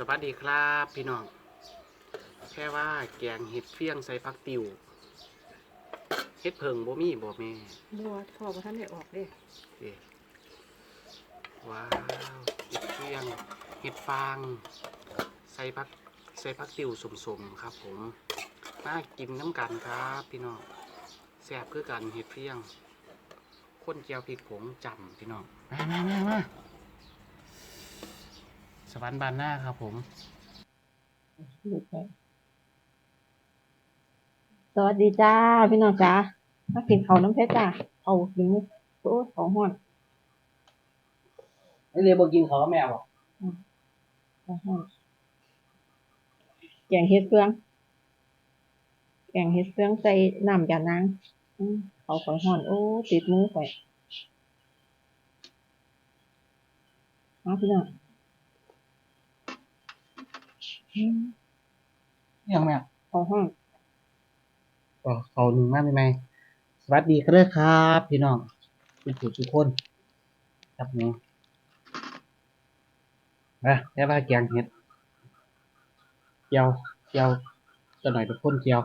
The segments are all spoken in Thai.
สวัสดีครับพี่น้อง แค่ว่าแกงเห็ดเฟี้ยงใส่ผักติวเห็ดเพิงบ่มีบ่แม่บัวพ่อบ่ท่านได้ออกเด้เด้ว้าวเห็ดเฟี้ยงเห็ดฟาง ใส่ผักใส่ผักติวสมๆครับ ผมมากินน้ำกันครับ พี่น้องแซ่บคือกันเห็ดเฟี้ยงข้นเจียวพริกผงจำพี่น้องมามามามาส วรรค์บานหน้าครับผมสวัสดีจ้าพี่น้องจ้ามากินข้าวน้ำเพชรจ้าเอากินโอ้ของห้อนไอเรียบอกกินเขาแม่บอกของห้อนแกงเฮ็ดเฟืองแกงเฮ็ดเฟืองใส่น้ำจานนางอืมเขาของห้อนโอ้ติดมือข่อยมาพี่น้องอืม ยังแม่ของห้อนก็เขาหนึ่งมากไหมสวัสดีครับ ครับพี่น้องทุกผู้ทุกคนครับหนูนะแค่ว่าแกงเห็ดเจียวเจียวจะหน่อยเป็นคนเจียว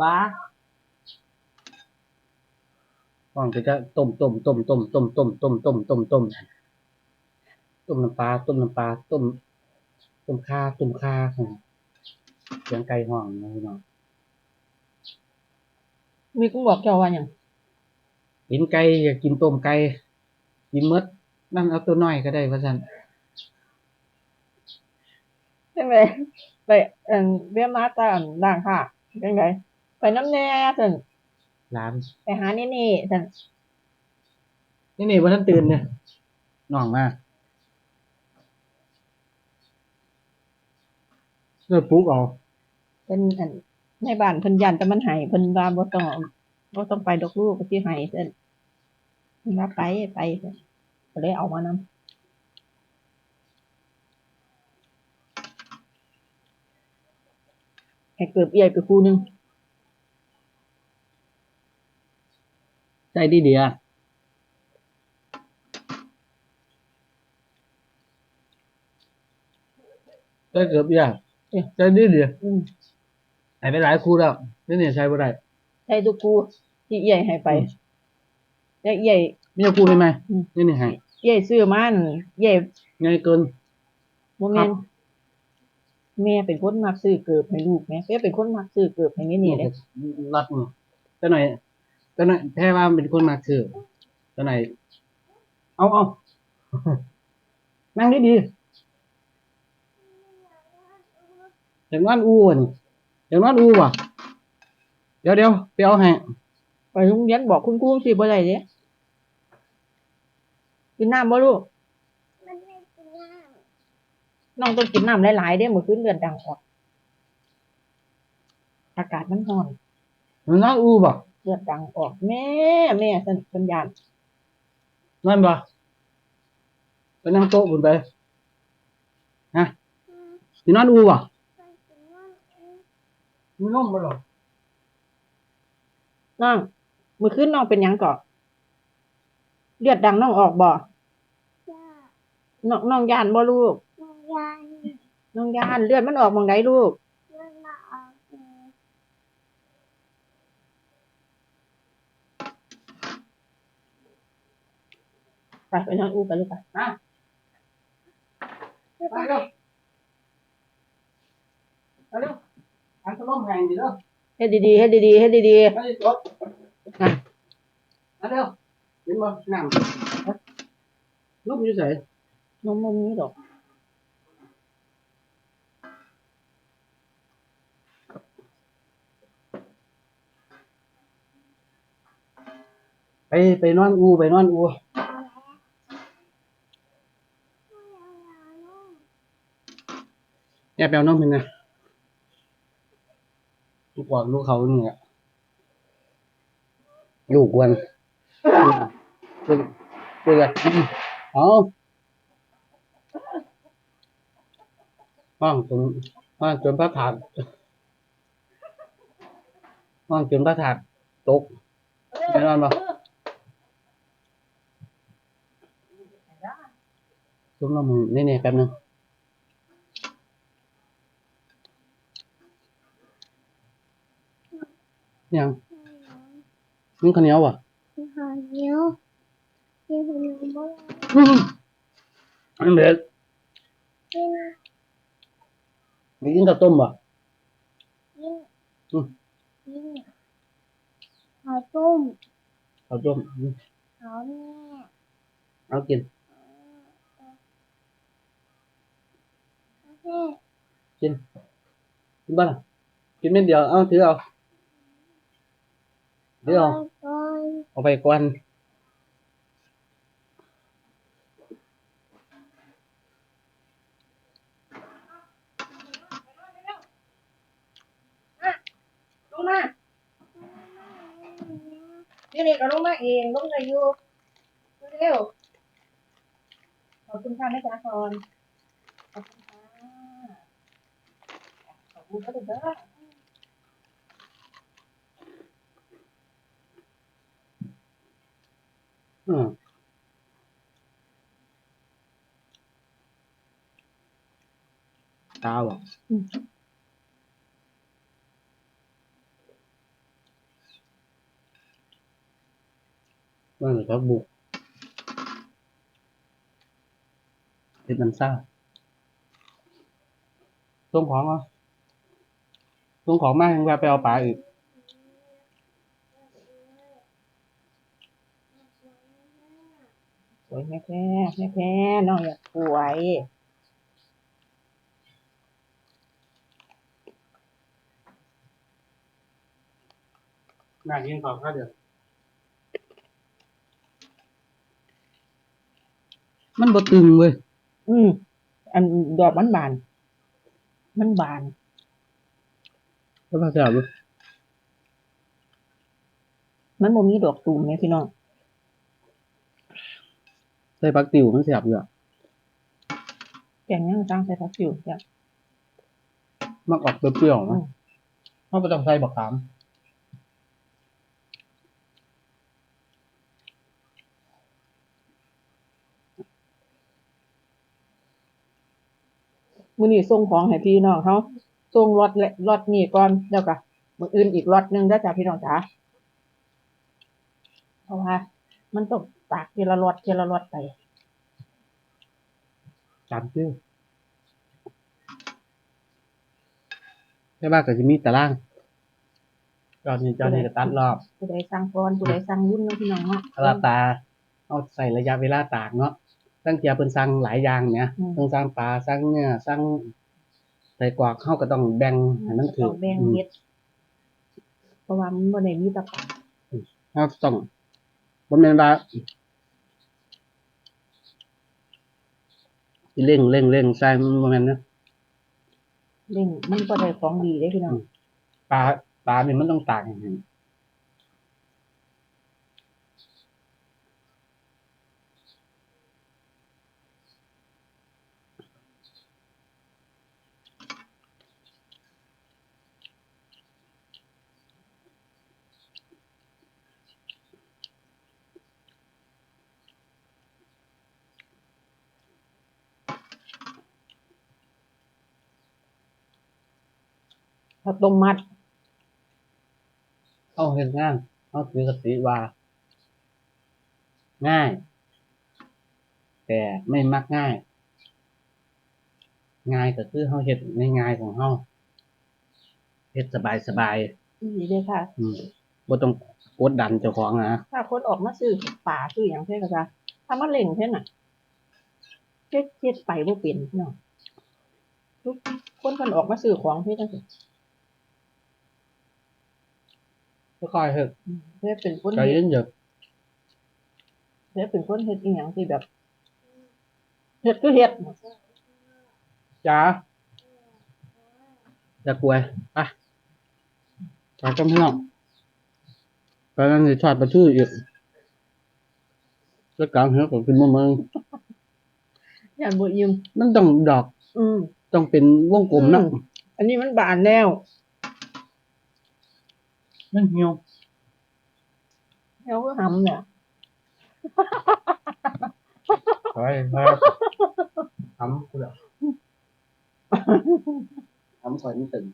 บ้าก่อนก็จะต้มต้มต้มต้มต้มต้มต้มต้มต้มต้ม ต้มน้ำปลาต้มน้ำปลาต้มต้มข้าต้มข้าของเสียงไก่ห้องนะพี่น้องมีกุ้งบอกเจ้าว่าหยังกินไก่อยากกินต้มไก่กินหมดนั่นเอาตัวน้อยก็ได้ว่าซั่นใช่ไหมไปเอ่อเบี้ยมาตามด่างค่ะเป็นไงไปน้ำแน่สันร้านไปหานี่นี่สันนี่นี่ว่าท่านตื่นเนี่ยน้องมา เลิกปลุ๊กเอาเป็นอันในบ้านเพิ่นยันแต่มันใหายเพิ่นว่าบ่ต้องบ่ต้องไปดอกลูกก็สิใหายสันเพิ่นว่าไปไปซั่นก็เลยเอามานำให้เกือบเอียไปคู่หนึงใจดีเดียใจเกือบยาก ใจดีเดียอืมหายไปหลายคู่แล้วนี่เนี่ยใช้บ่ได้ใช่ทุกคู่ที่เอียให้ไปอืมแล้วเอียมีแต่คู่ได้ไหมอืม นี่นี่ให้เอียซื้อมานั่นเอียง่ายเกิน บ่แม่นแม่เป็นคนมักซื้อเกือบให้ลูกแม่แม่เป็นคนมักซื้อเกือบให้นี่นี่เด้รัดมือตัวหน่อยตัวหน่อยแพ้ว่ามันเป็นคนมาถือตัวหน่อยเอาเอานั่งดีดีๆ อย่างนั้นอู้อะนี่อย่างนั้นอู้ว่ะเดี๋ยวเดี๋ยวไปเอาให้ไปโรงเรียนบอกคุณครูสิบ่ได้เด้กินน้ำบ่ลูกมันไม่กินน้น้องต้องกินน้ำหลายๆเด้มื้อคืนเลือดดังออกอากาศมันร้อนอย่างนั้นอู้ป่ะเลือดดังออกแม่แม่สนสัญญาณนั่นป่ะไปนั่งโต๊ะบนไปฮะำอย่างนั้นอู้ป่ะมันกินน้ำอืม มีนมป่ะหรอน้องมื้อคืนน้องเป็นหยังก่อเลือดดังน้องออกบ่ยาน้องน้องย่านบ่ลูก น้ำยาน้องย่านเลือดมันออกหม่องใดลูกมันมาออกอืมไปไปนอนอูไปลูกไปฮะไปเร็วไปเร็ว อันตรมแหงดีเด้อเฮ็ดดีๆเฮ็ดดีๆเฮ็ดดีไปจบๆนะมาเร็วเห็นบ่น้ำลูกอยู่ไสนมมันนี้ดอกไปไปนอนอูไปนอนอูไม่เอายาลูกแอบแปลน้องเป็นไง ลูกกวางลูกเขาเนี่ยลูกกวนเพื่อนเพื่อนเอาห้องจนห้องจนพระถาดห้องจนพระถาดตกแน่นอนปะต้มน้ำมันแน่ๆแป๊บนึง ยังนี่ข้าวเหนียวอะกินข้าวเหนียวกินข้าวเหนียวบ้างอันเด็ดกินมีกินข้าวต้มป่ะกินอืมกินข้าวต้มข้าวต้มอืมข้าวแม่เอากินโอเคกินกินบ้างล่ะกินเม็ดเดียวเอาถือเอา ถือเอาก่อนเอาไปก่อนลงมานี่นี่ก็ลงมาเอง ลงเลยอยู่เร็วขอบคุณค่ะแม่จ๋าายังแวะไปเอาปลาอีกสวยแม่แพ้แม่แพ้น้องอยากสวยน่ากินก่อนข้าวเดือดมันบ่ตึงเว้ย อืม อันดอกมันบาน มันบานแล้วภาษาบ่มันบ่มีดอกตูมเนี่ยพี่น้อง ใส่ปักติวมันเสียบอยู่อะแกงยังตั้งใส่ผักอยู่จ้ะมันออกเปรี้ยวๆอืนะมมันบ่ต้องใส่บักขามมื้อนี้ส่งของให้พี่น้องเขาส่งรถและรถนี้ก่อนแล้วก็มื้ออื่นอีกรถหนึงเด้อจ้ะพี่น้องจ๋าเพราะว่ามันต้อง ตากทีละรถทีละรถไปจานชื่อใช่ป่ะก็จะมีตารางจอนนี้จอนนี้ก็ตัดรอบผู้ใดสั่งก่อนผู้ใดสั่งวุ่นเนาะพี่น้องเนาะตลาดตาเอาใส่ระยะเวลาตากเนาะตั้งเทียเพิ่นสั่งหลายอย่างเนี่ยอืมต้องสั่งปลาสั่งเนื้อสั่งใส่กวากเฮาก็ต้องแบ่งให้มันถูกต้องแบ่งอืมเฮ็ดเพราะว่ามันบ่ได้มีแตะปาเฮาต้องบ่แม่นว่า เร่งเร่งเร่งใส่มันบ่แม่นนะเร่งมันบ่ได้ของดีเด้พี่น้องปลาปลานี่มันต้องตากให้แห้ง ข้าวต้มมัดเอาเฮ็ดงานเอาถือสติว่า ง่าย แต่ไม่มักง่าย ง่ายก็คือเฮาเฮ็ดง่ายๆของเฮาเฮ็ดสบายดีเด้อค่ะๆอืมบ่ต้องกดดันเจ้าของนะถ้าคนออกมาซื้อป่าซื้ออย่างเช่นก็จะถ้ามาเล่งเช่นน่ะเฮ็ดเฮ็ดไปบ่เป็นพี่น้องทุกคนเพิ่นออกมาซื้อของเฮ็ดจังซี่ ค่อยๆเฮ็ดอืมเฮ็ดเป็นคนใจเฮ็ดเย็นเฮ็ดเป็นคนเฮ็ดอีหยังที่แบบเฮ็ดคือเฮ็ดๆจ้าอย่ากลัวไปไปกันพี่น้องไปนั่นสิทอดปลาทูอีกแล้วกลางเฮ็ดก็กินบ่มึงย่านบ่อิ่มมันต้องดอก อืมต้องเป็นวงกลมนะอืมอันนี้มันบานแล้ว มันเหี่ยวแล้วก็หำเนี่ยไปไปทำกูเหรอทำก่อนนี่ตึง